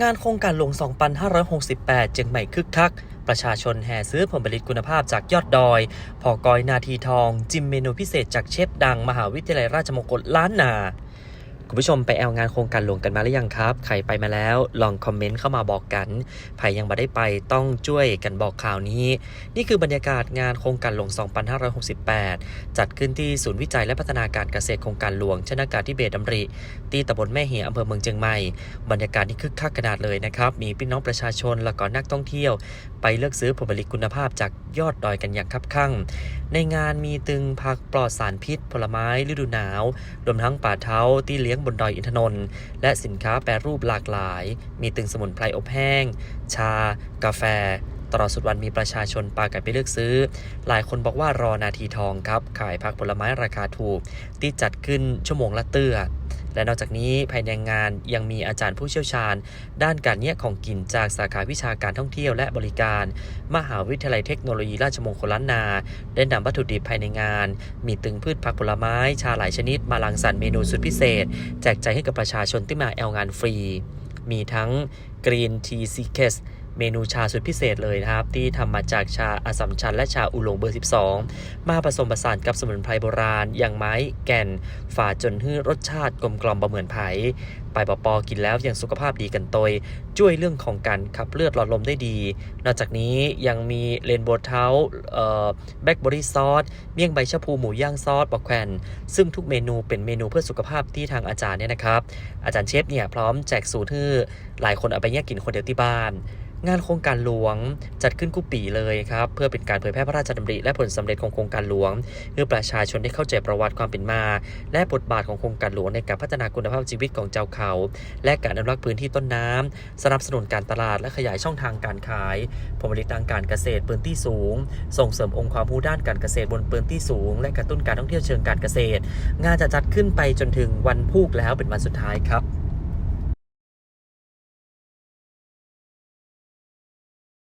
งานโครงการหลวง 2568 จึงใหม่คึกคัก ประชาชนแห่ซื้อผลผลิตคุณภาพจากยอดดอย พอกอยนาทีทอง จิมเมนูพิเศษจากเชฟดังมหาวิทยาลัยราชมงคลล้านนา คุณผู้ชมไปแอลงานโครงการหลวงกันมาหรือยังครับ ใครไปมาแล้วลองคอมเมนต์เข้ามาบอกกันใครยังไม่ได้ไปต้องช่วยกันบอกข่าวนี้ นี่คือบรรยากาศงานโครงการหลวง 2568 จัดขึ้นที่ศูนย์วิจัยและพัฒนาการเกษตรโครงการหลวงชนากาธิเบศรดำริตีตำบลแม่เหียอำเภอเมืองเชียงใหม่ บรรยากาศนี่คึกคักขนาดเลยนะครับ มีพี่น้องประชาชนและก็นักท่องเที่ยว ไปเลือกซื้อผลผลิตคุณภาพจากยอดดอยกันอย่างคับคั่ง ในงานมีตึงผักปลอดสารพิษ ผลไม้ฤดูหนาว รวมทั้งป่าเท้าที่เลี้ยงบนดอยอินทนนท์และสินค้าแปรรูปหลากหลาย มีตึงสมุนไพรอบแห้ง ชา กาแฟ ตลอดสุดวันมีประชาชนปากันไปเลือกซื้อ หลายคนบอกว่ารอนาทีทองครับ ขายผักผลไม้ราคาถูก ที่จัดขึ้นชั่วโมงละเตื้อ และนอกจากนี้ภายในงานยังมีอาจารย์ผู้เชี่ยวชาญ ด้านการเนี่ยของกินจากสาขาวิชาการท่องเที่ยวและบริการ มหาวิทยาลัยเทคโนโลยีราชมงคลล้านนา ได้นำวัตถุดิบภายในงาน มีตึงพืชผักผลไม้ ชาหลายชนิด มาลังสรรค์เมนูสุดพิเศษ แจกจ่ายให้กับประชาชนที่มาแอลงานฟรี มีทั้ง Green Tea Secrets เเมนูชาสุดพิเศษเลยนะครับ ที่ทำมาจากชาอาสัมชันและชาอูหลงเบอร์ 12 มาผสมผสานกับสมุนไพรโบราณ อย่างไม้แก่น ฝาจนให้รสชาติกลมกล่อมบะเหมือนไผ่ไปปอปอกินแล้วยังสุขภาพดีกันตยช่วยเรื่องของการขับเลือดหลอดลมได้ดี นอกจากนี้ยังมีเลนโบว์เท้าแบล็คเบอรี่ซอสเมี่ยงใบชะพูหมูย่างซอสบักแควนซึ่งทุกเมนูเป็นเมนูเพื่อสุขภาพที่ทางอาจารย์เนี่ยนะครับ อาจารย์เชฟเนี่ยพร้อมแจกสูตรให้หลายคนเอาไปแยกกินคนเดียวที่บ้าน งานโครงการหลวงจัดขึ้นกุปีเลยครับเพื่อเป็นการเผยแพร่พระราชดำริและผลสำเร็จของโครงการหลวงเพื่อประชาชนได้เข้าใจประวัติความเป็นมา และบทบาทของโครงการหลวงในการพัฒนาคุณภาพชีวิตของเจ้าเขา และการอนุรักษ์พื้นที่ต้นน้ำสนับสนุนการตลาดและขยายช่องทางการขายผลผลิตทางการเกษตรพื้นที่สูง ส่งเสริมองค์ความรู้ด้านการเกษตรบนพื้นที่สูง และกระตุ้นการท่องเที่ยวเชิงการเกษตร งานจะจัดขึ้นไปจนถึงวันพูกแล้วเป็นวันสุดท้ายครับ